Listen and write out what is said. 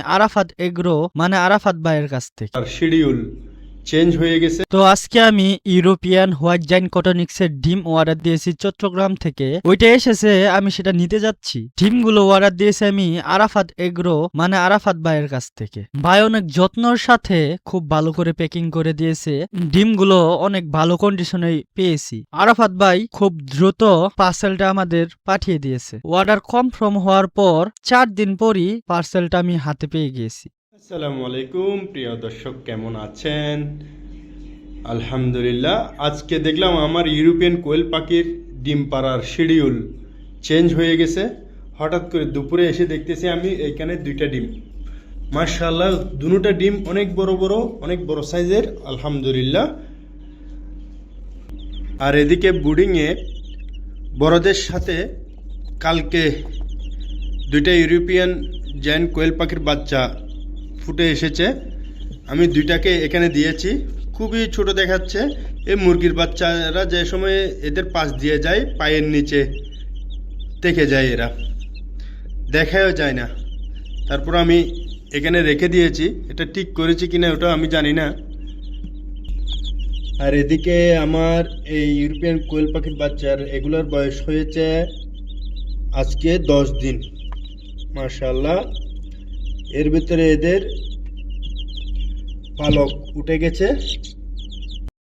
Arafat agro মানে আরাফাত ভাইয়ের কাছ থেকে। শিডিউল। চেঞ্জ হয়ে গেছে। তো আজকে আমি ইউরোপিয়ান হোয়াইট জাইন কটনিক্স এর ডিম অর্ডার দিয়েছি চট্টগ্রাম থেকে। ওইটা এসেছে, আমি সেটা নিতে যাচ্ছি। ডিমগুলো অর্ডার দিয়েছি আমি আরাফাত এগ্রো মানে আরাফাত ভাইয়ের কাছ থেকে। ভাই অনেক যত্নর সাথে খুব ভালো করে প্যাকিং করে দিয়েছে। ডিমগুলো অনেক ভালো কন্ডিশনে পেয়েছি। আরাফাত ভাই খুব দ্রুত পার্সেলটা আমাদের পাঠিয়ে দিয়েছে। অর্ডার কনফার্ম হওয়ার পর চার দিন পরই পার্সেলটা আমি হাতে পেয়ে গিয়েছি। আসসালামু আলাইকুম, প্রিয় দর্শক, কেমন আছেন? আলহামদুলিল্লাহ, আজকে দেখলাম আমার ইউরোপিয়ান কোয়েল পাখির ডিম পাড়ার শিডিউল চেঞ্জ হয়ে গেছে। হঠাৎ করে দুপুরে এসে দেখতেছি আমি এইখানে দুইটা ডিম। মার্শাল্লাহ দুটা ডিম অনেক বড় বড়, অনেক বড় সাইজের আলহামদুলিল্লাহ। আর এদিকে বুডিংয়ে বড়দের সাথে কালকে দুইটা ইউরোপিয়ান জেন কোয়েল পাখির বাচ্চা ফুটে এসেছে। আমি দুইটাকে এখানে দিয়েছি। খুবই ছোট দেখাচ্ছে। এই মুরগির বাচ্চারা যে সময় এদের পাশ দিয়ে যায়, পায়ের নিচে থেকে যায় এরা। দেখাও যায় না। তারপর আমি এখানে রেখে দিয়েছি। এটা ঠিক করেছি কিনা ওটা আমি জানি না। আর এদিকে আমার এই ইউরোপিয়ান কোয়েল পাখির বাচ্চার এগুলোর বয়স হয়েছে আজকে দশ দিন। মার্শাল্লাহ এর ভিতরে এদের পালক উঠে গেছে।